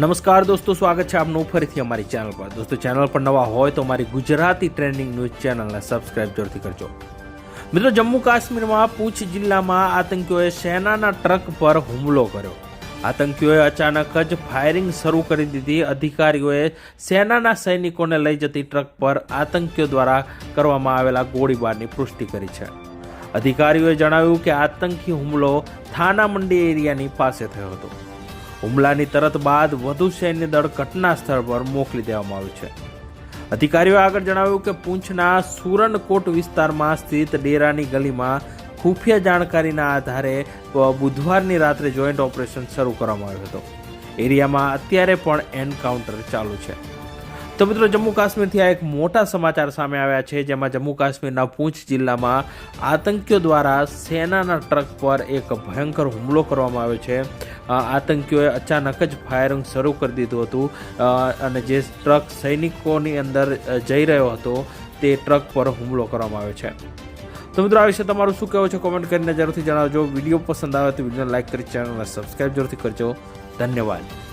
નમસ્કાર દોસ્તો, સ્વાગત છે આપનું ફરીથી અમારી ચેનલ પર. દોસ્તો ચેનલ પર નવા હોય તો અમારી ગુજરાતી ટ્રેન્ડિંગ ન્યૂઝ ચેનલને સબસ્ક્રાઇબ જરૂરથી કરજો. મિત્રો જમ્મુ કાશ્મીરમાં પૂંછ જિલ્લામાં આતંકીઓએ સેનાના ટ્રક પર હુમલો કર્યો. આતંકીઓએ અચાનક જ ફાયરિંગ શરૂ કરી દીધી. અધિકારીઓએ સેનાના સૈનિકોને લઈ જતી ટ્રક પર આતંકીઓ દ્વારા કરવામાં આવેલા ગોળીબારની પુષ્ટિ કરી છે. અધિકારીઓએ જણાવ્યું કે આતંકી હુમલો થાના મંડી એરિયાની પાસે થયો હતો. હુમલાની તરત બાદ વધુ સૈન્ય દળ ઘટના સ્થળ પર મોકલી દેવામાં આવ્યું છે. અધિકારીઓએ આગળ જણાવ્યું કે પૂંછના સુરનકોટ વિસ્તારમાં સ્થિત ડેરાની ગલીમાં ખુફિયા જાણકારીના આધારે બુધવારની રાત્રે જોઈન્ટ ઓપરેશન શરૂ કરવામાં આવ્યું હતું. એરિયામાં અત્યારે પણ એન્કાઉન્ટર ચાલુ છે. તો મિત્રો, જમ્મુ કાશ્મીરથી આ એક મોટા સમાચાર સામે આવ્યા છે, જેમાં જમ્મુ કાશ્મીરના પૂંછ જિલ્લામાં આતંકીઓ દ્વારા સેનાના ટ્રક પર એક ભયંકર હુમલો કરવામાં આવ્યો છે. આતંકીઓએ અચાનક જ ફાયરિંગ શરૂ કરી દીધું હતું. અને જે ટ્રક સૈનિકોની અંદર જઈ રહ્યો હતો, તે ટ્રક પર હુમલો કરવામાં આવ્યો છે. તો મિત્રો, આ વિશે તમારું શું કહેવું છે કોમેન્ટ કરીને જરૂરથી જણાવજો. વીડિયો પસંદ આવે તો વિડીયોને લાઇક કરી ચેનલને સબસ્ક્રાઈબ જરૂરથી કરજો. ધન્યવાદ.